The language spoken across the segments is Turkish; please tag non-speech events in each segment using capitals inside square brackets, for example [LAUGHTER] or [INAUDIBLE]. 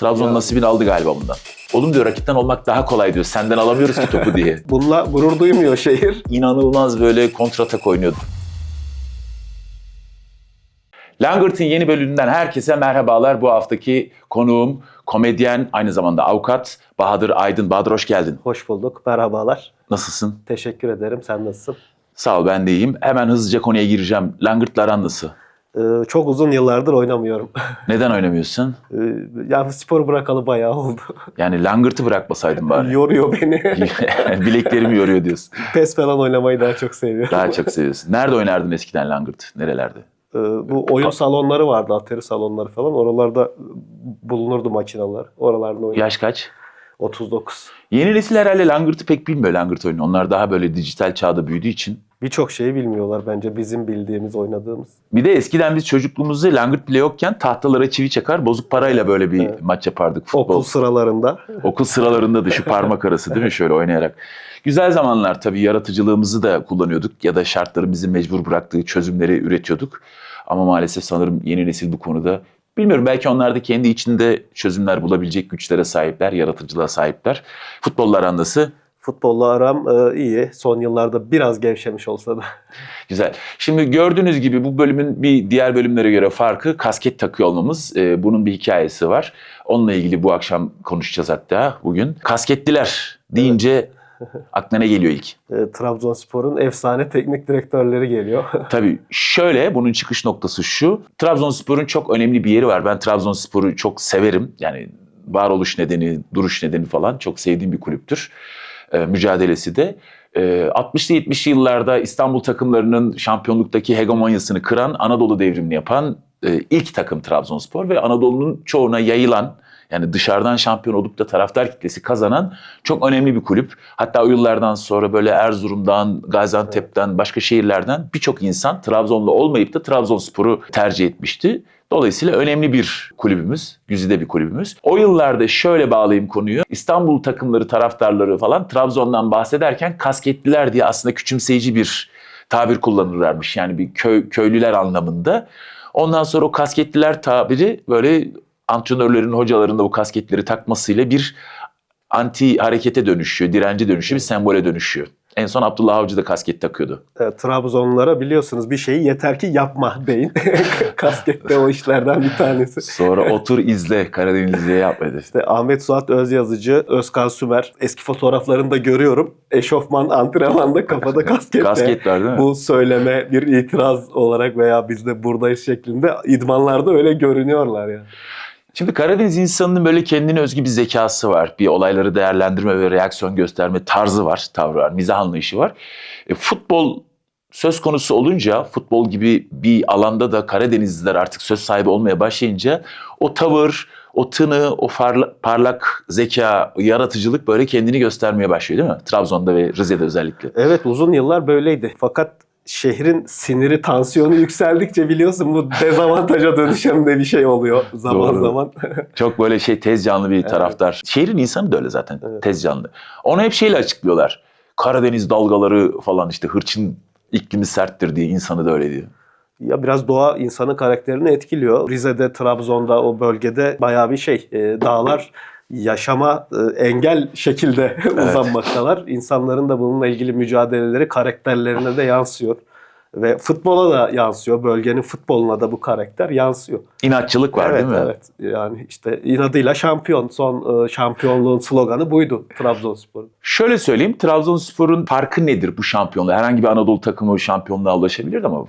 Trabzon Ya. nasibini aldı galiba bundan. Oğlum diyor rakipten olmak daha kolay diyor. Senden alamıyoruz ki topu diye. [LAUGHS] Bununla gurur duymuyor şehir. İnanılmaz böyle kontratak oynuyordu. Langırt'ın yeni bölümünden herkese merhabalar. Bu haftaki konuğum komedyen, aynı zamanda avukat Bahadır Aydın. Bahadır hoş geldin. Hoş bulduk. Merhabalar. Nasılsın? Teşekkür ederim. Sen nasılsın? Sağ ol ben de iyiyim. Hemen hızlıca konuya gireceğim. Langırt'la aran nasıl? Ee, çok uzun yıllardır oynamıyorum. [LAUGHS] Neden oynamıyorsun? Ee, yani spor bırakalı bayağı oldu. Yani Langırt'ı bırakmasaydın bari. [LAUGHS] Yoruyor beni. [LAUGHS] Bileklerimi yoruyor diyorsun. PES falan oynamayı daha çok seviyorum. Daha çok seviyorsun. Nerede oynardın eskiden Langırt? Nerelerde? Ee, bu oyun salonları vardı, atari salonları falan. Oralarda bulunurdu makineler. Oralarda oynadım. Yaş kaç? 39. Yeni nesil herhalde Langırt'ı pek bilmiyor Langırt oyunu. Onlar daha böyle dijital çağda büyüdüğü için. Birçok şeyi bilmiyorlar bence bizim bildiğimiz, oynadığımız. Bir de eskiden biz çocukluğumuzda Langırt bile yokken tahtalara çivi çakar bozuk parayla böyle bir Evet. maç yapardık futbol. Okul sıralarında. Okul sıralarında da şu [LAUGHS] parmak arası değil mi şöyle oynayarak. Güzel zamanlar tabii yaratıcılığımızı da kullanıyorduk ya da şartların bizi mecbur bıraktığı çözümleri üretiyorduk. Ama maalesef sanırım yeni nesil bu konuda bilmiyorum belki onlar da kendi içinde çözümler bulabilecek güçlere sahipler, yaratıcılığa sahipler. Futbolla arandası Futbolla aram e, iyi. Son yıllarda biraz gevşemiş olsa da. [LAUGHS] Güzel. Şimdi gördüğünüz gibi bu bölümün bir diğer bölümlere göre farkı kasket takıyor olmamız. Ee, bunun bir hikayesi var. Onunla ilgili bu akşam konuşacağız hatta bugün. Kasketliler deyince aklına ne geliyor ilk? E, Trabzonspor'un efsane teknik direktörleri geliyor. [LAUGHS] Tabii şöyle bunun çıkış noktası şu. Trabzonspor'un çok önemli bir yeri var. Ben Trabzonspor'u çok severim. Yani varoluş nedeni, duruş nedeni falan çok sevdiğim bir kulüptür. Ee, mücadelesi de. Ee, 60'lı 70'li yıllarda İstanbul takımlarının şampiyonluktaki hegemonyasını kıran, Anadolu devrimini yapan e, ilk takım Trabzonspor ve Anadolu'nun çoğuna yayılan yani dışarıdan şampiyon olup da taraftar kitlesi kazanan çok önemli bir kulüp. Hatta o yıllardan sonra böyle Erzurum'dan, Gaziantep'ten, başka şehirlerden birçok insan Trabzonlu olmayıp da Trabzonspor'u tercih etmişti. Dolayısıyla önemli bir kulübümüz, güzide bir kulübümüz. O yıllarda şöyle bağlayayım konuyu. İstanbul takımları, taraftarları falan Trabzon'dan bahsederken kasketliler diye aslında küçümseyici bir tabir kullanırlarmış. Yani bir köy, köylüler anlamında. Ondan sonra o kasketliler tabiri böyle antrenörlerin, hocaların da bu kasketleri takmasıyla bir anti harekete dönüşüyor, dirence dönüşüyor, bir sembole dönüşüyor. En son Abdullah Avcı da kasket takıyordu. E, Trabzonlulara biliyorsunuz bir şeyi yeter ki yapma deyin. [LAUGHS] Kaskette o işlerden bir tanesi. Sonra otur izle, Karadenizli'ye yapma dedi. İşte Ahmet Suat Özyazıcı, Özkan Sümer eski fotoğraflarını da görüyorum. Eşofman antrenmanda kafada kasketle. Kasket var değil mi? Bu söyleme bir itiraz olarak veya biz de buradayız şeklinde idmanlarda öyle görünüyorlar yani. Şimdi Karadeniz insanının böyle kendine özgü bir zekası var. Bir olayları değerlendirme ve reaksiyon gösterme tarzı var, tavrı var, mizah anlayışı var. E, futbol söz konusu olunca, futbol gibi bir alanda da Karadenizliler artık söz sahibi olmaya başlayınca o tavır, o tını, o farla- parlak zeka, yaratıcılık böyle kendini göstermeye başlıyor değil mi? Trabzon'da ve Rize'de özellikle. Evet uzun yıllar böyleydi. Fakat şehrin siniri, tansiyonu yükseldikçe biliyorsun bu dezavantaja dönüşen de bir şey oluyor zaman Doğru. zaman. Çok böyle şey tez canlı bir taraftar. Şehrin insanı da öyle zaten Evet. tez canlı. Onu hep şeyle açıklıyorlar. Karadeniz dalgaları falan işte hırçın iklimi serttir diye insanı da öyle diyor. Ya biraz doğa insanın karakterini etkiliyor. Rize'de, Trabzon'da o bölgede bayağı bir şey. e, dağlar yaşama e, engel şekilde [LAUGHS] uzanmaktalar. İnsanların da bununla ilgili mücadeleleri karakterlerine de yansıyor. Ve futbola da yansıyor. Bölgenin futboluna da bu karakter yansıyor. İnatçılık var evet, değil mi? evet. Yani işte inadıyla şampiyon. Son e, şampiyonluğun sloganı buydu Trabzonspor'un. Şöyle söyleyeyim Trabzonspor'un farkı nedir bu şampiyonluğa? Herhangi bir Anadolu takımı şampiyonluğa ulaşabilir ama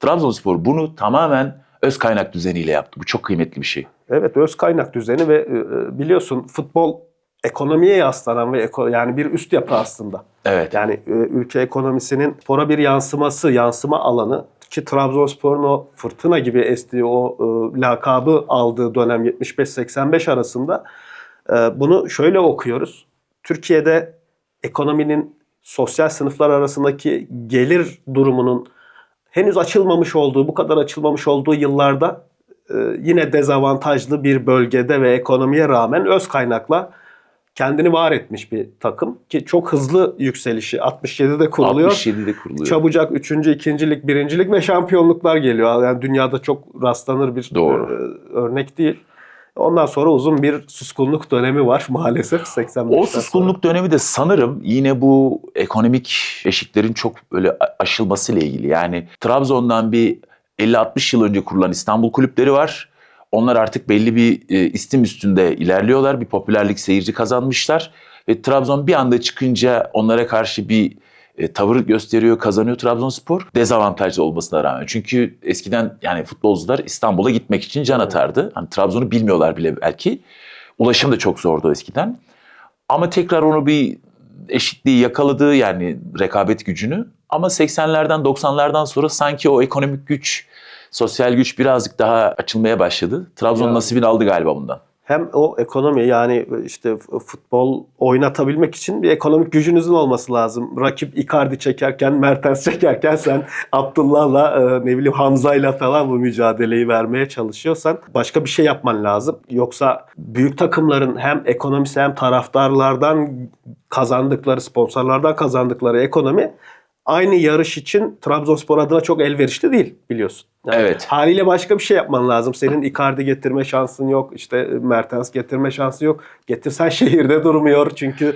Trabzonspor bunu tamamen öz kaynak düzeniyle yaptı. Bu çok kıymetli bir şey. Evet öz kaynak düzeni ve e, e, biliyorsun futbol ekonomiye yaslanan ve eko- yani bir üst yapı aslında. Evet. Yani e, ülke ekonomisinin spora bir yansıması, yansıma alanı ki Trabzonspor'un o fırtına gibi estiği o e, lakabı aldığı dönem 75-85 arasında e, bunu şöyle okuyoruz. Türkiye'de ekonominin sosyal sınıflar arasındaki gelir durumunun henüz açılmamış olduğu, bu kadar açılmamış olduğu yıllarda yine dezavantajlı bir bölgede ve ekonomiye rağmen öz kaynakla kendini var etmiş bir takım ki çok hızlı yükselişi 67'de kuruluyor. 67'de kuruluyor. Çabucak 3. ikincilik, birincilik ve şampiyonluklar geliyor. Yani dünyada çok rastlanır bir Doğru. e, örnek değil. Ondan sonra uzun bir suskunluk dönemi var [LAUGHS] maalesef 85. O suskunluk dönemi de sanırım yine bu ekonomik eşiklerin çok böyle a- aşılmasıyla ilgili. Yani Trabzon'dan bir 50-60 yıl önce kurulan İstanbul kulüpleri var. Onlar artık belli bir e, istim üstünde ilerliyorlar. Bir popülerlik seyirci kazanmışlar. Ve Trabzon bir anda çıkınca onlara karşı bir e, tavır gösteriyor, kazanıyor Trabzonspor. Dezavantajlı olmasına rağmen. Çünkü eskiden yani futbolcular İstanbul'a gitmek için can atardı. Hani Trabzon'u bilmiyorlar bile belki. Ulaşım da çok zordu eskiden. Ama tekrar onu bir eşitliği yakaladı yani rekabet gücünü. Ama 80'lerden 90'lardan sonra sanki o ekonomik güç, sosyal güç birazcık daha açılmaya başladı. Trabzon nasibini aldı galiba bundan. Hem o ekonomi yani işte futbol oynatabilmek için bir ekonomik gücünüzün olması lazım. Rakip Icardi çekerken, Mertens çekerken sen Abdullah'la e, ne bileyim Hamza'yla falan bu mücadeleyi vermeye çalışıyorsan başka bir şey yapman lazım. Yoksa büyük takımların hem ekonomisi hem taraftarlardan kazandıkları, sponsorlardan kazandıkları ekonomi aynı yarış için Trabzonspor adına çok elverişli değil biliyorsun. Yani Evet. Haliyle başka bir şey yapman lazım. Senin Icardi getirme şansın yok. işte Mertens getirme şansı yok. Getirsen [LAUGHS] şehirde durmuyor çünkü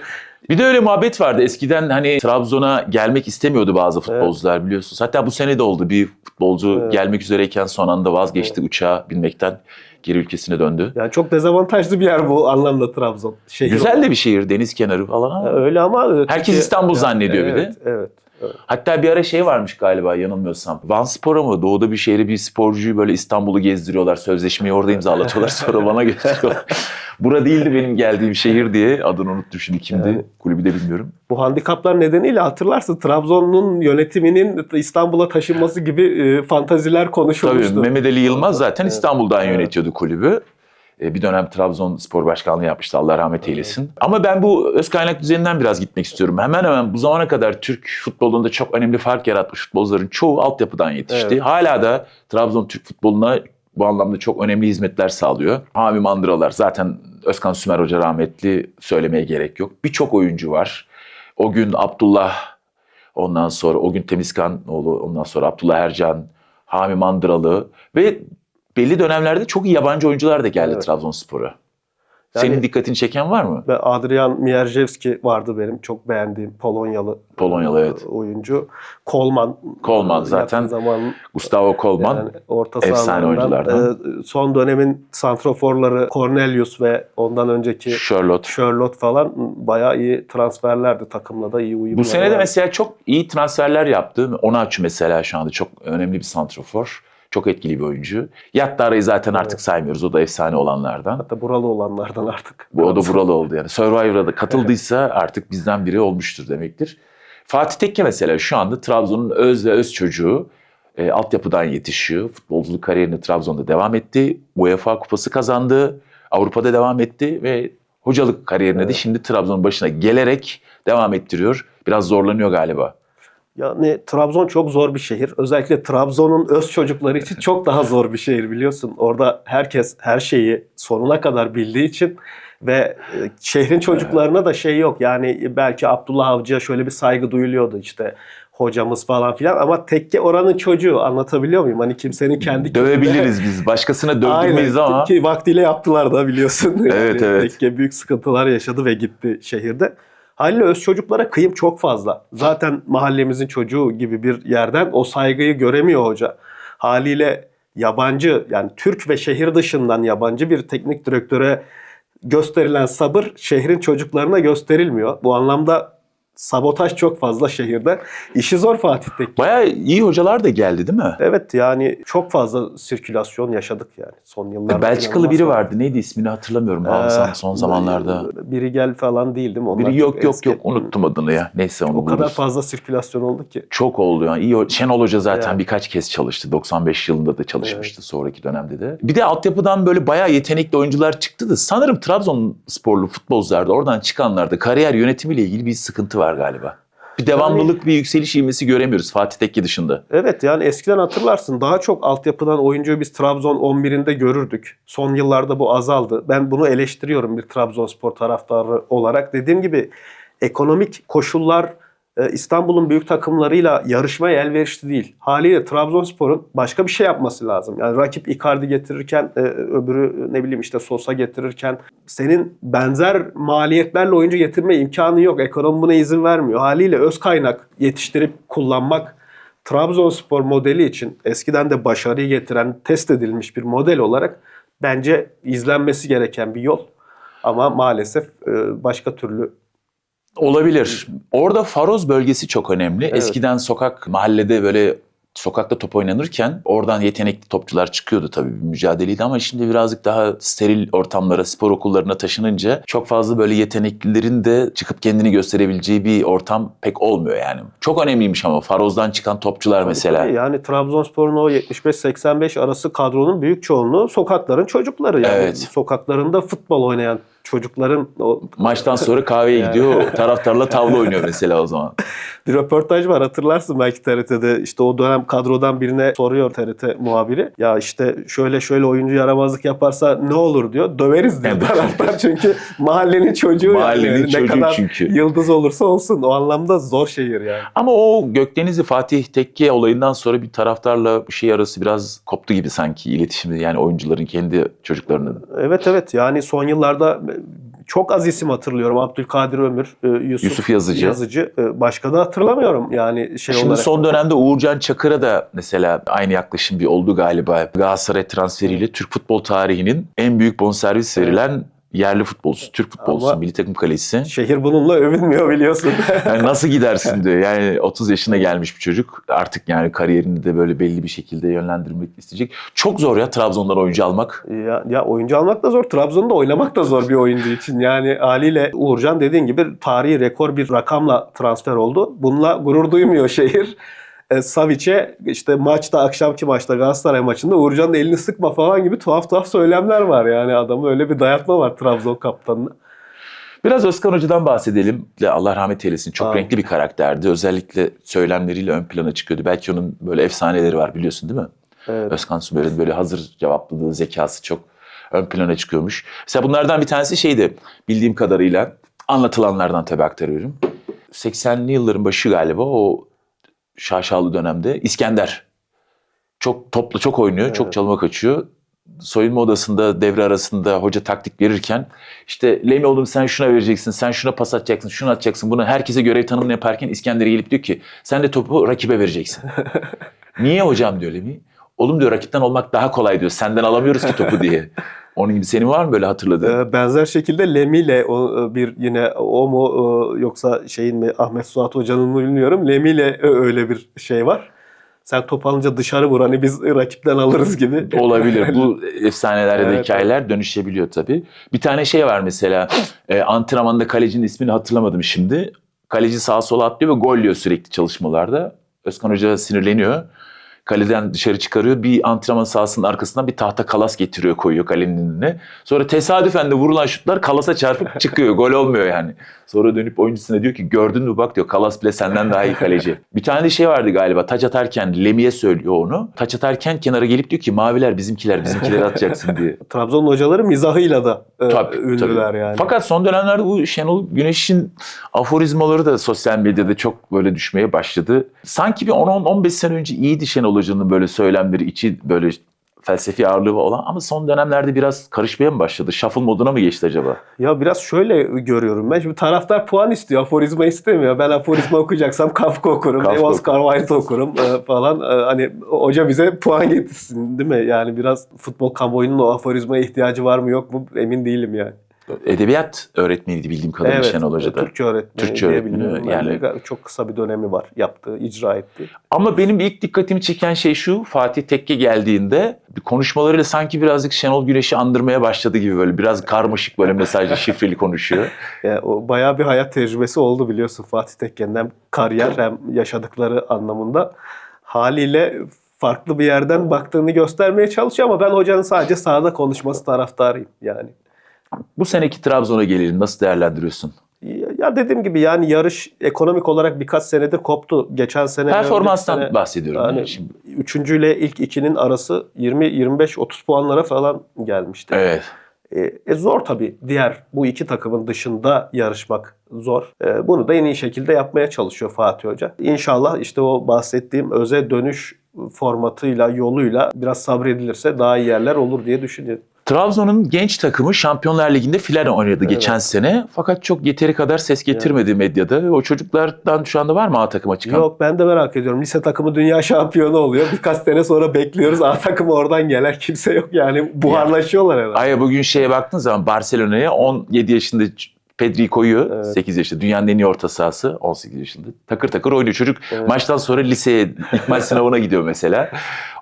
Bir de öyle muhabbet vardı. Eskiden hani Trabzon'a gelmek istemiyordu bazı futbolcular biliyorsunuz. Hatta bu sene de oldu. Bir futbolcu Evet. gelmek üzereyken son anda vazgeçti uçağa binmekten. Geri ülkesine döndü. yani çok dezavantajlı bir yer bu anlamda Trabzon. Şehir Güzel de bir şehir. Deniz kenarı falan ama. Öyle ama Herkes İstanbul zannediyor bir de. evet, Evet. Hatta bir ara şey varmış galiba yanılmıyorsam. Van Spor'a mı doğuda bir şehre bir sporcuyu böyle İstanbul'u gezdiriyorlar. Sözleşmeyi orada imzalatıyorlar [LAUGHS] sonra bana götürüyorlar. Bura değildi benim geldiğim şehir diye. Adını unuttum şimdi kimdi. Yani. Kulübü de bilmiyorum. Bu handikaplar nedeniyle hatırlarsın Trabzon'un yönetiminin İstanbul'a taşınması gibi e, fantaziler Tabii konuşulmuştu. Mehmet Ali Yılmaz zaten Evet. İstanbul'dan Evet. yönetiyordu kulübü. E, Bir dönem Trabzon Spor Başkanlığı yapmıştı. Allah rahmet eylesin. Ama ben bu öz kaynak düzeninden biraz gitmek istiyorum. Hemen hemen bu zamana kadar Türk futbolunda çok önemli fark yaratmış futbolcuların çoğu altyapıdan yetişti. Evet. Hala da Trabzon Türk futboluna bu anlamda çok önemli hizmetler sağlıyor. Hami Mandıralar zaten Özkan Sümer Hoca rahmetli söylemeye gerek yok. Birçok oyuncu var. O gün Abdullah, ondan sonra o gün Temizkanoğlu, ondan sonra Abdullah Ercan, Hami Mandıralı ve belli dönemlerde çok iyi yabancı oyuncular da geldi Evet. Trabzonspor'a. Yani- Senin dikkatini çeken var mı? Ve Adrian Mierzewski vardı benim çok beğendiğim Polonyalı Polonyalı, e, evet. oyuncu. Kolman. Kolman e, zaten zaman Gustavo Kolman. yani orta efsane oyunculardan. E, son dönemin santroforları Cornelius ve ondan önceki Charlotte. Charlotte falan bayağı iyi transferlerdi. Takımla da iyi uyumlu. Bu sene de mesela çok iyi transferler yaptı. Onaçu mesela şu anda çok önemli bir santrofor. Çok etkili bir oyuncu. Yattara'yı zaten artık Evet. saymıyoruz. O da efsane olanlardan. Hatta buralı olanlardan artık. Bu o da buralı oldu yani. Survivor'a da katıldıysa artık bizden biri olmuştur demektir. Fatih Tekke mesela şu anda Trabzon'un öz ve öz çocuğu. E, altyapıdan yetişiyor. Futbolculuk kariyerini Trabzon'da devam etti. UEFA kupası kazandı. Avrupa'da devam etti ve hocalık kariyerine de Evet. şimdi Trabzon'un başına gelerek devam ettiriyor. Biraz zorlanıyor galiba. Yani Trabzon çok zor bir şehir. Özellikle Trabzon'un öz çocukları için çok daha zor bir şehir biliyorsun. Orada herkes her şeyi sonuna kadar bildiği için ve e, şehrin çocuklarına da şey yok. Yani belki Abdullah Avcı'ya şöyle bir saygı duyuluyordu işte hocamız falan filan ama tekke oranın çocuğu anlatabiliyor muyum? Hani kimsenin kendi Dövebiliriz biz. Başkasına [LAUGHS] dövdürmeyiz ama Ki vaktiyle yaptılar da biliyorsun. Evet, [LAUGHS] Yani evet. Tekke büyük sıkıntılar yaşadı ve gitti şehirde. Haliyle öz çocuklara kıyım çok fazla. Zaten mahallemizin çocuğu gibi bir yerden o saygıyı göremiyor hoca. Haliyle yabancı yani Türk ve şehir dışından yabancı bir teknik direktöre gösterilen sabır şehrin çocuklarına gösterilmiyor. Bu anlamda sabotaj çok fazla şehirde. İşi zor Fatih Tekke. bayağı iyi hocalar da geldi değil mi? Evet yani çok fazla sirkülasyon yaşadık yani son yıllarda. Belçikalı biri vardı. Neydi ismini hatırlamıyorum. Ee, son zamanlarda. Biri gel falan değil değil mi? Onlar Biri yok yok eski. yok unuttum adını ya. Neyse onu O kadar buluruz. fazla sirkülasyon oldu ki. Çok oldu yani. İyi, Şenol Hoca zaten Yani. birkaç kez çalıştı. 95 yılında da çalışmıştı sonraki dönemde de. Bir de altyapıdan böyle bayağı yetenekli oyuncular çıktı da sanırım Trabzonsporlu futbolcularda oradan çıkanlarda kariyer yönetimiyle ilgili bir sıkıntı var galiba. Bir devamlılık, bir yükseliş ivmesi göremiyoruz Fatih Tekke dışında. Evet yani eskiden hatırlarsın daha çok altyapıdan oyuncuyu biz Trabzon 11'inde görürdük. Son yıllarda bu azaldı. Ben bunu eleştiriyorum bir Trabzonspor taraftarı olarak. Dediğim gibi ekonomik koşullar İstanbul'un büyük takımlarıyla yarışmaya elverişli değil. Haliyle Trabzonspor'un başka bir şey yapması lazım. Yani rakip Icardi getirirken e, öbürü ne bileyim işte Sosa getirirken senin benzer maliyetlerle oyuncu getirme imkanı yok. Ekonomi buna izin vermiyor. Haliyle öz kaynak yetiştirip kullanmak Trabzonspor modeli için eskiden de başarıyı getiren, test edilmiş bir model olarak bence izlenmesi gereken bir yol. Ama maalesef e, başka türlü Olabilir. Orada Faroz bölgesi çok önemli. Evet. Eskiden sokak, mahallede böyle sokakta top oynanırken oradan yetenekli topçular çıkıyordu tabii bir mücadeleydi ama şimdi birazcık daha steril ortamlara, spor okullarına taşınınca çok fazla böyle yeteneklilerin de çıkıp kendini gösterebileceği bir ortam pek olmuyor yani. Çok önemliymiş ama Faroz'dan çıkan topçular mesela. Tabii Yani Trabzonspor'un o 75-85 arası kadronun büyük çoğunluğu sokakların çocukları. Yani Evet. sokaklarında futbol oynayan çocukların o Maçtan sonra kahveye [LAUGHS] Yani. gidiyor, taraftarla tavla oynuyor mesela o zaman. [LAUGHS] bir röportaj var hatırlarsın belki TRT'de işte o dönem kadrodan birine soruyor TRT muhabiri. Ya işte şöyle şöyle oyuncu yaramazlık yaparsa ne olur diyor. Döveriz diyor Evet. taraftar [LAUGHS] çünkü mahallenin çocuğu Mahallenin yani. çocuğu ne kadar çünkü. yıldız olursa olsun o anlamda zor şehir yani. Ama o Gökdenizli Fatih Tekke olayından sonra bir taraftarla bir şey arası biraz koptu gibi sanki iletişimde yani oyuncuların kendi çocuklarının. Evet evet yani son yıllarda çok az isim hatırlıyorum. Abdülkadir Ömür, e, Yusuf, Yusuf Yazıcı. Yazıcı. E, Başka da hatırlamıyorum yani şey Şimdi olarak. son dönemde Uğurcan Çakır'a da mesela aynı yaklaşım bir oldu galiba. Galatasaray transferiyle Türk futbol tarihinin en büyük bonservis verilen yerli futbolcusu, Türk futbolcusu, Ama- milli takım kalesi. Şehir bununla övünmüyor biliyorsun. [LAUGHS] Yani nasıl gidersin diyor. Yani 30 yaşına gelmiş bir çocuk. Artık yani kariyerini de böyle belli bir şekilde yönlendirmek isteyecek. Çok zor ya Trabzon'dan oyuncu almak. ya, ya oyuncu almak da zor. Trabzon'da oynamak da zor bir oyuncu için. Yani haliyle Uğurcan dediğin gibi tarihi rekor bir rakamla transfer oldu. Bununla gurur duymuyor şehir. E, Savic'e işte maçta akşamki maçta Galatasaray maçında Uğurcan'ın elini sıkma falan gibi tuhaf tuhaf söylemler var. Yani adamı öyle bir dayatma var Trabzon kaptanına. Biraz Özkan Hoca'dan bahsedelim. Allah rahmet eylesin. Çok Amin. renkli bir karakterdi. Özellikle söylemleriyle ön plana çıkıyordu. Belki onun böyle efsaneleri var biliyorsun değil mi? Evet. Özkan Sümer'in böyle hazır cevapladığı zekası çok ön plana çıkıyormuş. Mesela bunlardan bir tanesi şeydi bildiğim kadarıyla anlatılanlardan tabii aktarıyorum. 80'li yılların başı galiba o şaşalı dönemde İskender çok toplu çok oynuyor, çok Evet. çalıma kaçıyor. Soyunma odasında devre arasında hoca taktik verirken işte Lemi oğlum sen şuna vereceksin, sen şuna pas atacaksın, şunu atacaksın. Bunu herkese görev tanımını yaparken İskender gelip diyor ki sen de topu rakibe vereceksin. [LAUGHS] Niye hocam diyor Lemi. Oğlum diyor rakipten olmak daha kolay diyor. Senden alamıyoruz ki topu diye. Onun gibi senin var mı böyle hatırladığın? Ee, Benzer şekilde Lemi ile o e, bir yine o mu e, yoksa şeyin mi Ahmet Suat Hoca'nın mı bilmiyorum. Lemi ile e, öyle bir şey var. Sen top alınca dışarı vur hani biz rakipten alırız gibi. Olabilir. Bu [LAUGHS] efsanelerde de Evet, hikayeler dönüşebiliyor tabii. Bir tane şey var mesela. E, antrenmanda kalecinin ismini hatırlamadım şimdi. Kaleci sağa sola atlıyor ve gol yiyor sürekli çalışmalarda. Özkan Hoca sinirleniyor. Kaleden dışarı çıkarıyor. Bir antrenman sahasının arkasından bir tahta kalas getiriyor koyuyor kalenin önüne. Sonra tesadüfen de vurulan şutlar kalasa çarpıp [LAUGHS] çıkıyor. Gol olmuyor yani. Sonra dönüp oyuncusuna diyor ki gördün mü bak diyor kalas bile senden daha iyi kaleci. [LAUGHS] Bir tane de şey vardı galiba taç atarken Lemi'ye söylüyor onu. Taç atarken kenara gelip diyor ki maviler bizimkiler bizimkileri [LAUGHS] atacaksın diye. Trabzon hocaları mizahıyla da e, Tabii, ünlüler tabii. yani. Fakat son dönemlerde bu Şenol Güneş'in aforizmaları da sosyal medyada çok böyle düşmeye başladı. Sanki bir 10-15 sene önce iyiydi Şenol Hoca'nın böyle söylemleri, içi böyle felsefi ağırlığı olan ama son dönemlerde biraz karışmaya mı başladı? Shuffle moduna mı geçti acaba? Ya biraz şöyle görüyorum ben. Şimdi taraftar puan istiyor. Aforizma istemiyor. Ben aforizma okuyacaksam Kafka okurum. Kafka Oscar Wilde okurum e, falan. E, hani hoca bize puan getirsin değil mi? Yani biraz futbol kamuoyunun o aforizmaya ihtiyacı var mı yok mu emin değilim yani. Edebiyat öğretmeniydi bildiğim kadarıyla Şenol Hoca'da. Türkçe öğretmeni Türkçe öğretmeni, yani- çok kısa bir dönemi var yaptığı, icra ettiği. Ama benim ilk dikkatimi çeken şey şu. Fatih Tekke geldiğinde bir konuşmalarıyla sanki birazcık Şenol Güneş'i andırmaya başladı gibi böyle biraz karmaşık böyle mesajlı [LAUGHS] şifreli konuşuyor. Yani o bayağı bir hayat tecrübesi oldu biliyorsun Fatih Tekke'nin hem kariyer hem yaşadıkları anlamında. Haliyle farklı bir yerden baktığını göstermeye çalışıyor ama ben hocanın sadece sahada konuşması taraftarıyım yani. Bu seneki Trabzon'a gelelim. Nasıl değerlendiriyorsun? Ya dediğim gibi yani yarış ekonomik olarak birkaç senedir koptu. Geçen sene Performanstan sene- bahsediyorum. Yani yani şimdi. üçüncüyle ilk ikinin arası 20 25 30 puanlara falan gelmişti. Evet. E, e, zor tabii. Diğer bu iki takımın dışında yarışmak zor. E, bunu da en iyi şekilde yapmaya çalışıyor Fatih Hoca. İnşallah işte o bahsettiğim öze dönüş formatıyla, yoluyla biraz sabredilirse daha iyi yerler olur diye düşünüyorum. Trabzon'un genç takımı Şampiyonlar Ligi'nde final oynadı Evet. geçen sene. Fakat çok yeteri kadar ses getirmedi medyada. O çocuklardan şu anda var mı A takıma çıkan? Yok ben de merak ediyorum. Lise takımı dünya [LAUGHS] şampiyonu oluyor. Birkaç sene sonra bekliyoruz. A takımı oradan gelen kimse yok yani. Buharlaşıyorlar herhalde. Ay bugün şeye baktığın zaman Barcelona'ya 17 yaşında Pedri'yi koyuyor. Evet. 8 yaşında. Dünyanın en iyi orta sahası. 18 yaşında. Takır takır oynuyor. Çocuk Evet. maçtan sonra liseye, [LAUGHS] ikmal sınavına gidiyor mesela.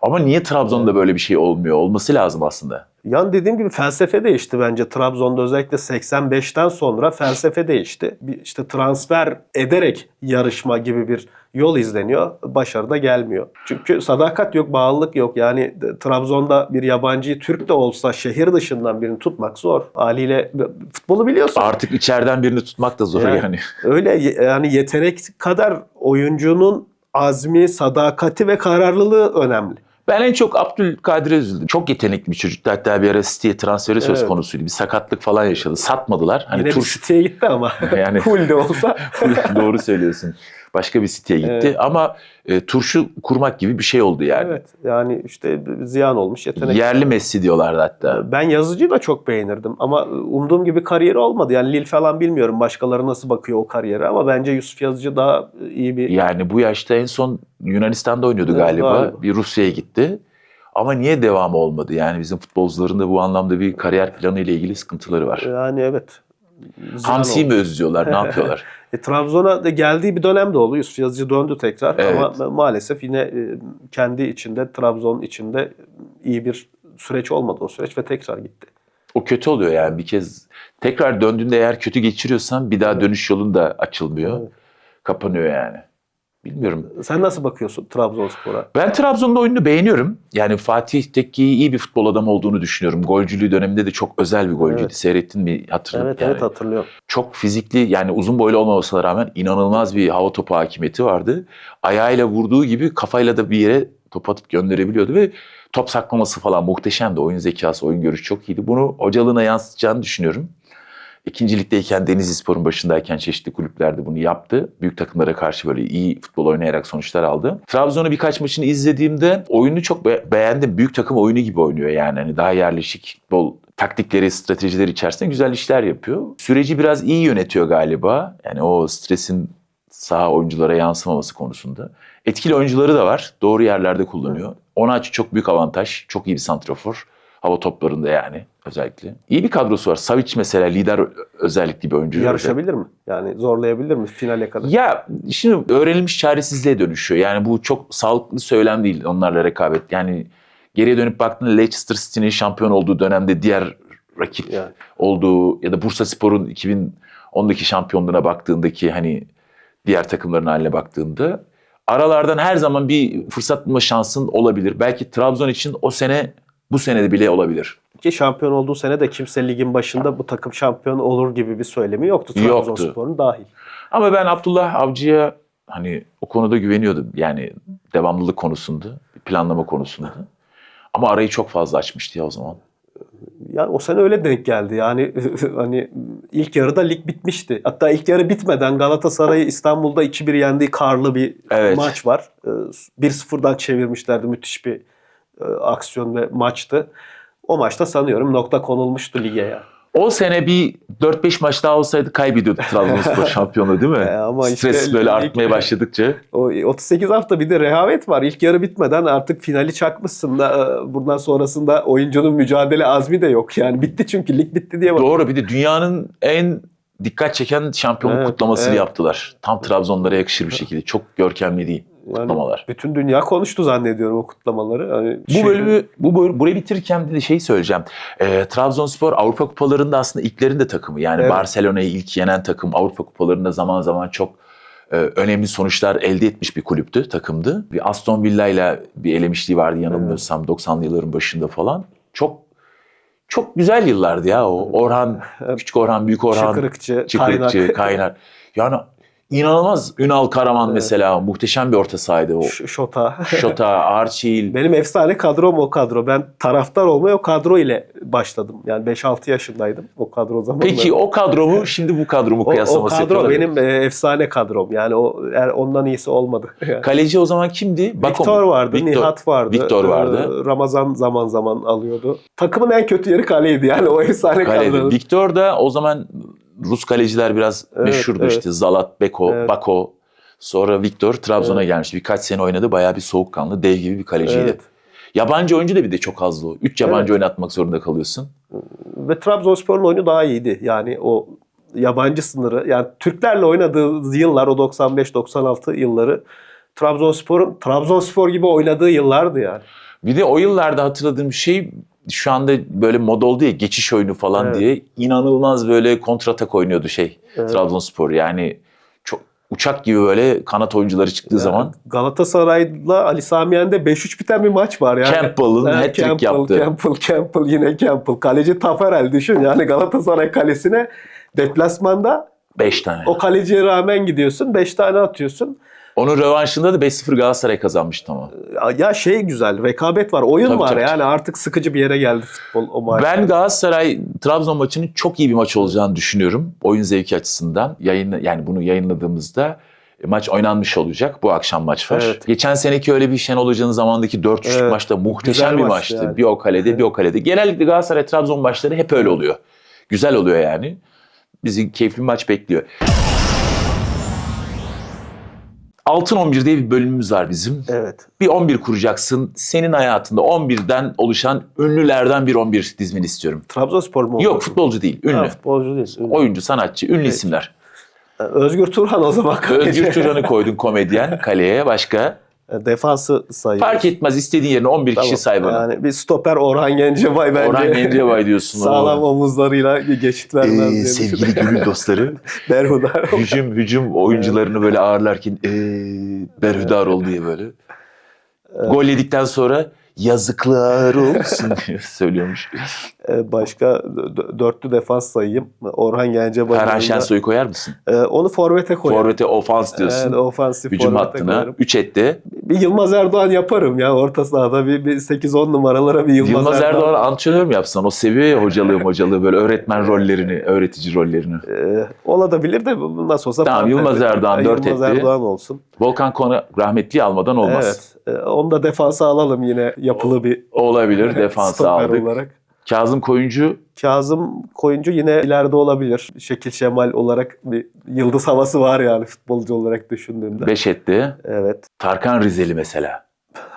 Ama niye Trabzon'da böyle bir şey olmuyor? Olması lazım aslında. Yani dediğim gibi felsefe değişti bence. Trabzon'da özellikle 85'ten sonra felsefe değişti. Bir işte transfer ederek yarışma gibi bir yol izleniyor. Başarı da gelmiyor. Çünkü sadakat yok, bağlılık yok. Yani Trabzon'da bir yabancıyı Türk de olsa şehir dışından birini tutmak zor. Haliyle futbolu biliyorsun. Artık içeriden birini tutmak da zor Yani. yani. [LAUGHS] Öyle yani yetenek kadar oyuncunun azmi, sadakati ve kararlılığı önemli. Ben en çok Abdülkadir'e üzüldüm. Çok yetenekli bir çocuktu. Hatta bir ara City'ye transferi söz Evet. konusuydu. Bir sakatlık falan yaşadı. Satmadılar. Hani Yine bir turşu City'ye gitti ama. [LAUGHS] [LAUGHS] Yani- Full de olsa. [LAUGHS] doğru söylüyorsun. Başka bir City'ye gitti. Evet. Ama e, turşu kurmak gibi bir şey oldu yani. Evet yani işte ziyan olmuş yetenek. Yerli Messi diyorlardı hatta. Ben yazıcıyı da çok beğenirdim ama umduğum gibi kariyeri olmadı. Yani Lille falan bilmiyorum başkaları nasıl bakıyor o kariyere ama bence Yusuf Yazıcı daha iyi bir... Yani bu yaşta en son Yunanistan'da oynuyordu Evet, galiba. galiba. Bir Rusya'ya gitti. Ama niye devamı olmadı? Yani bizim futbolcuların da bu anlamda bir kariyer planı ile ilgili sıkıntıları var. Yani evet. Hamsi'yi mi özlüyorlar? Ne [LAUGHS] yapıyorlar? E, Trabzon'a da geldiği bir dönem de oldu. Yusuf Yazıcı döndü tekrar Evet. ama ma- maalesef yine e, kendi içinde Trabzon içinde iyi bir süreç olmadı o süreç ve tekrar gitti. O kötü oluyor yani bir kez. Tekrar döndüğünde eğer kötü geçiriyorsan bir daha Evet. dönüş yolun da açılmıyor. Evet. Kapanıyor yani. Bilmiyorum. Sen nasıl bakıyorsun Trabzonspor'a? Ben Trabzon'da oyununu beğeniyorum. Yani Fatih Tekke iyi bir futbol adamı olduğunu düşünüyorum. Golcülüğü döneminde de çok özel bir golcüydü. Evet. Seyrettin mi hatırladım. Evet yani. evet hatırlıyorum. Çok fizikli yani uzun boylu olmamasına rağmen inanılmaz bir hava topu hakimiyeti vardı. Ayağıyla vurduğu gibi kafayla da bir yere top atıp gönderebiliyordu ve top saklaması falan muhteşemdi. Oyun zekası, oyun görüşü çok iyiydi. Bunu hocalığına yansıtacağını düşünüyorum. İkinci ligdeyken Denizlispor'un başındayken çeşitli kulüplerde bunu yaptı. Büyük takımlara karşı böyle iyi futbol oynayarak sonuçlar aldı. Trabzon'u birkaç maçını izlediğimde oyunu çok be- beğendim. Büyük takım oyunu gibi oynuyor yani. Hani daha yerleşik futbol taktikleri, stratejileri içerisinde güzel işler yapıyor. Süreci biraz iyi yönetiyor galiba. Yani o stresin saha oyunculara yansımaması konusunda. Etkili oyuncuları da var. Doğru yerlerde kullanıyor. Ona çok büyük avantaj. Çok iyi bir santrafor. Hava toplarında yani özellikle. İyi bir kadrosu var. Savic mesela lider özellikli bir oyuncu. Yarışabilir mi? Yani zorlayabilir mi finale kadar? Ya şimdi öğrenilmiş çaresizliğe dönüşüyor. Yani bu çok sağlıklı söylem değil onlarla rekabet. Yani geriye dönüp baktığında Leicester City'nin şampiyon olduğu dönemde diğer rakip Yani. olduğu ya da Bursa Spor'un 2010'daki şampiyonluğuna baktığındaki hani diğer takımların haline baktığında aralardan her zaman bir fırsat bulma şansın olabilir. Belki Trabzon için o sene bu senede bile olabilir. Ki şampiyon olduğu sene de kimse ligin başında bu takım şampiyon olur gibi bir söylemi yoktu. Trabzonspor'un dahil. Ama ben Abdullah Avcı'ya hani o konuda güveniyordum. Yani devamlılık konusunda, planlama konusunda. Ama arayı çok fazla açmıştı ya o zaman. Yani o sene öyle denk geldi. Yani [LAUGHS] hani ilk yarıda lig bitmişti. Hatta ilk yarı bitmeden Galatasaray'ı İstanbul'da 2-1 yendiği karlı bir Evet. maç var. Ee, 1-0'dan çevirmişlerdi. Müthiş bir e, aksiyon ve maçtı. O maçta sanıyorum nokta konulmuştu lige ya. O sene bir 4-5 maç daha olsaydı kaybediyordu Trabzonspor [LAUGHS] şampiyonu değil mi? E, ama Stres işte böyle lig- artmaya başladıkça. O 38 hafta bir de rehavet var. İlk yarı bitmeden artık finali çakmışsın da e, buradan sonrasında oyuncunun mücadele azmi de yok. Yani bitti çünkü lig bitti diye bak. Doğru bir de dünyanın en dikkat çeken şampiyonluk Evet, kutlamasını evet. yaptılar. Tam Trabzonlara yakışır bir şekilde. Çok görkemli değil kutlamalar. bütün dünya konuştu zannediyorum o kutlamaları. Hani Bu şey- bölümü bu bölüm, burayı bitirirken de şey söyleyeceğim. Ee, Trabzonspor Avrupa kupalarında aslında ilklerin de takımı. Yani Evet. Barcelona'yı ilk yenen takım Avrupa kupalarında zaman zaman çok e, önemli sonuçlar elde etmiş bir kulüptü, takımdı. Bir Aston Villa ile bir elemişliği vardı yanılmıyorsam 90'lı yılların başında falan. Çok çok güzel yıllardı ya o. Orhan, Evet. Küçük Orhan, Büyük Orhan, Çıkırıkçı, Çıkırıkçı, kaynak. Kaynar. Yani İnanılmaz. Ünal Karaman Evet. mesela muhteşem bir orta sahaydı o. Ş- Şota. [LAUGHS] Şota, Arçil. Benim efsane kadrom o kadro. Ben taraftar olmaya o kadro ile başladım. Yani 5-6 yaşındaydım o kadro zamanında. Peki o kadromu [LAUGHS] şimdi bu kadromu o, o kıyaslaması kadro yapıyorlar. benim e, efsane kadrom. Yani o eğer ondan iyisi olmadı. [LAUGHS] Yani. Kaleci o zaman kimdi? Bako Victor vardı, Victor. Nihat vardı. Victor e, vardı. Ramazan zaman zaman alıyordu. Takımın en kötü yeri kaleydi yani o efsane kadro. Victor da o zaman Rus kaleciler biraz Evet, meşhurdu evet. işte. Zalat, Beko, Evet. Bako. Sonra Victor Trabzon'a Evet. gelmişti. Birkaç sene oynadı. Bayağı bir soğukkanlı, dev gibi bir kaleciydi. Evet. Yabancı oyuncu da bir de çok azdı o. Üç yabancı Evet. oynatmak zorunda kalıyorsun. Ve Trabzonspor'un oyunu daha iyiydi. Yani o yabancı sınırı yani Türklerle oynadığı yıllar o 95-96 yılları Trabzonspor'un Trabzonspor gibi oynadığı yıllardı yani. Bir de o yıllarda hatırladığım şey şu anda böyle mod oldu ya geçiş oyunu falan Evet. diye inanılmaz böyle kontratak oynuyordu şey Evet. Trabzonspor. Yani çok uçak gibi böyle kanat oyuncuları çıktığı Yani zaman Galatasaray'la Ali Samiyen'de 5-3 biten bir maç var yani. Campbell'ın Ha, hat-trick Campbell, yaptı. Campbell, Campbell, yine Campbell. Kaleci Taferel düşün yani Galatasaray kalesine deplasmanda 5 tane. o kaleciye rağmen gidiyorsun 5 tane atıyorsun. Onun rövanşında da 5-0 Galatasaray kazanmıştı ama. Ya şey güzel rekabet var oyun Tabii, var tabii. yani artık sıkıcı bir yere geldi futbol o maç. Ben Galatasaray Trabzon maçının çok iyi bir maç olacağını düşünüyorum. Oyun zevki açısından. Yayın yani bunu yayınladığımızda e, maç oynanmış olacak. Bu akşam maç var. Evet. Geçen seneki öyle bir Şenol Hoca'nın zamandaki 4-3'lük Evet. maçta muhteşem Güzel bir maçtı yani. Bir o kalede bir o kalede. Genellikle Galatasaray Trabzon maçları hep öyle oluyor. Güzel oluyor yani. Bizi keyifli bir maç bekliyor. Altın 11 diye bir bölümümüz var bizim. Evet. Bir 11 kuracaksın. Senin hayatında 11'den oluşan ünlülerden bir 11 dizmeni istiyorum. Trabzonspor mu? Yok futbolcu değil, ünlü. Ha, futbolcu değil. ünlü. Oyuncu, sanatçı, ünlü Peki. isimler. Özgür Turhan o zaman. Özgür Turan'ı koydun komedyen kaleye. Başka? Defansı sayıyor. Fark etmez istediğin yerine 11 kişi Tamam. say bana. Yani bir stoper Orhan Gencebay bence. Orhan Gencebay diyorsun. [LAUGHS] Sağlam o. omuzlarıyla geçit Ee, vermez diye sevgili gönül [LAUGHS] dostları Berhudar. hücum hücum oyuncularını böyle ağırlarken ee, berhudar ol diye böyle. Gol yedikten sonra yazıklar olsun [LAUGHS] diye söylüyormuş. Ee, Başka dörtlü defans sayayım. Orhan Gencebay. Yanında. Şensoy'u koyar mısın? Ee, Onu forvete koyarım. Forvet'e ofans diyorsun. Evet, ofansif Hücum hattına koyarım. 3 etti. Bir Yılmaz Erdoğan yaparım ya orta sahada bir, bir 8-10 numaralara bir Yılmaz, Yılmaz, Erdoğan. Erdoğan antrenör mü yapsan? O seviyor ya hocalığı hocalığı böyle öğretmen rollerini, öğretici rollerini. Ee, olabilir de bu nasıl olsa Tamam. Yılmaz Erdoğan dört Yılmaz etti. Erdoğan olsun. Volkan Konak rahmetli almadan olmaz. Evet. Ee, onu da defansa alalım yine yapılı bir O olabilir. Stoper aldık. olarak. Kazım Koyuncu Kazım Koyuncu yine ileride olabilir. Şekil şemal olarak bir yıldız havası var yani futbolcu olarak düşündüğümde. 5 etti. Evet. Tarkan Rizeli mesela.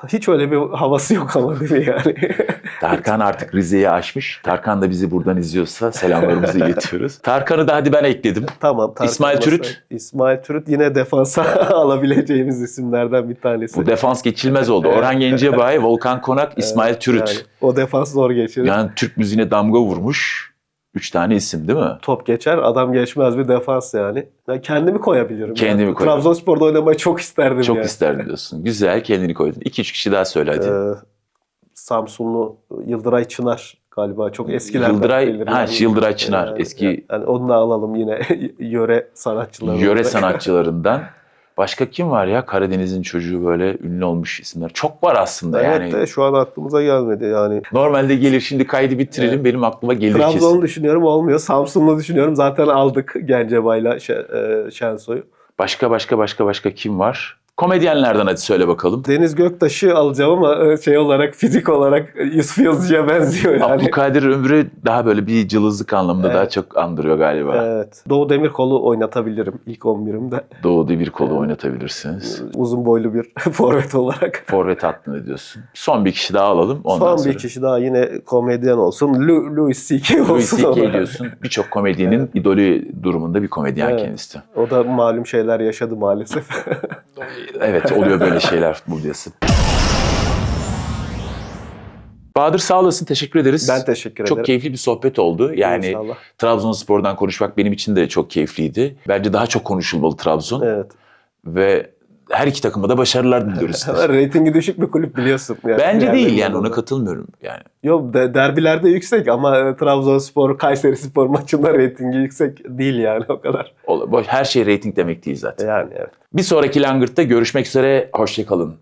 Hiç öyle bir havası yok ama değil mi yani? [LAUGHS] Tarkan artık Rize'yi aşmış. Tarkan da bizi buradan izliyorsa selamlarımızı iletiyoruz. [LAUGHS] Tarkan'ı da hadi ben ekledim. tamam. Tarkan İsmail Masa- Türüt. İsmail Türüt yine defansa [LAUGHS] alabileceğimiz isimlerden bir tanesi. Bu defans geçilmez oldu. Orhan Gencebay, Volkan Konak, İsmail Türüt. Yani o defans zor geçirir. Yani Türk müziğine damga vurmuş. Üç tane isim değil mi? Top geçer, adam geçmez bir defans yani. Ben kendimi koyabilirim. Kendimi yani. koyarım. Trabzonspor'da oynamayı çok isterdim Çok yani. isterdim diyorsun. Güzel kendini koydun. İki üç kişi daha söyle hadi. Ee, Samsunlu Yıldıray Çınar galiba çok eskilerden Yıldıray- bilir ha, yani. Yıldıray Çınar, Yani- eski- Yani onu da alalım yine [LAUGHS] yöre sanatçıları. Yöre sanatçılarından. Başka kim var ya? Karadeniz'in çocuğu böyle ünlü olmuş isimler. Çok var aslında Evet yani. de şu an aklımıza gelmedi yani. Normalde gelir şimdi kaydı bitirelim. Evet. Benim aklıma gelir Trabzon'u kesin. düşünüyorum olmuyor. Samsun'u düşünüyorum. Zaten aldık Gencebay'la e, Şensoy'u. Başka başka başka başka kim var? Komedyenlerden hadi söyle bakalım. Deniz Göktaş'ı alacağım ama e, şey olarak fizik olarak Yusuf Yazıcı'ya benziyor yani. Abdülkadir Ömrü daha böyle bir cılızlık anlamında Evet. daha çok andırıyor galiba. Evet. Doğu Demirkol'u oynatabilirim ilk 11'imde. Doğu bir kolu oynatabilirsiniz. Uzun boylu bir [LAUGHS] forvet olarak. Forvet hattını diyorsun. Son bir kişi daha alalım. Ondan Son sonra. bir kişi daha yine komedyen olsun. Lu- Louis C.K. olsun. Louis. C.K. diyorsun. Birçok komedyenin idolü durumunda bir komedyen Evet. kendisi. O da malum şeyler yaşadı maalesef. [LAUGHS] Evet oluyor böyle şeyler futbol diyorsun. Bahadır sağ olasın. Teşekkür ederiz. ben teşekkür ederim. Çok keyifli bir sohbet oldu. Yani İnşallah. Trabzonspor'dan konuşmak benim için de çok keyifliydi. Bence daha çok konuşulmalı Trabzon. Evet. Ve her iki takıma da başarılar diliyoruz. [LAUGHS] Ama Reytingi düşük bir kulüp biliyorsun. Yani Bence Yani değil yani ona katılmıyorum. Yani Yok de, derbilerde yüksek ama Trabzonspor, Kayserispor maçında reytingi yüksek değil yani o kadar. o- boş- her şey reyting demek değil zaten. Yani evet. Bir sonraki Langırt'ta görüşmek üzere. Hoşçakalın.